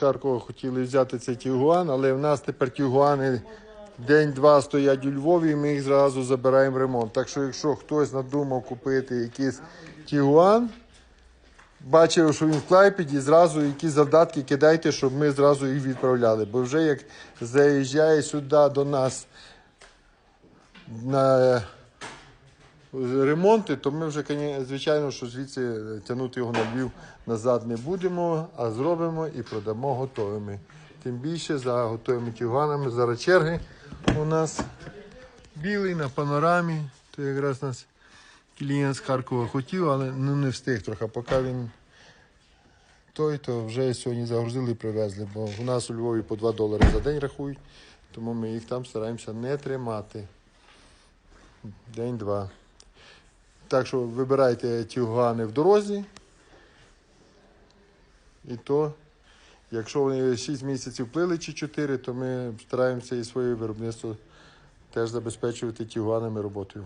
Харкова хотіли взяти цей Тігуан, але в нас тепер Тігуани день-два стоять у Львові, і ми їх зразу забираємо в ремонт. Так що, якщо хтось надумав купити якийсь Тігуан, бачив, що він в Клайпіді, зразу якісь завдатки кидайте, щоб ми зразу їх відправляли. Бо вже як заїжджає сюди до нас на ремонти, то ми вже, звичайно, що звідси тягнути його на Львів назад не будемо, а зробимо і продамо готовими. Тим більше за готовими тюганами. Зараз черги у нас білий на панорамі. То якраз нас клієнт з Харкова хотів, але ну, не встиг трохи. Поки він той, то вже сьогодні загрузили і привезли, бо у нас у Львові по 2 долари за день рахують, тому ми їх там стараємося не тримати. День-два. Так що вибирайте тюгани в дорозі. І то, якщо вони 6 місяців плили чи 4, то ми стараємося і своє виробництво теж забезпечувати тюганами роботою.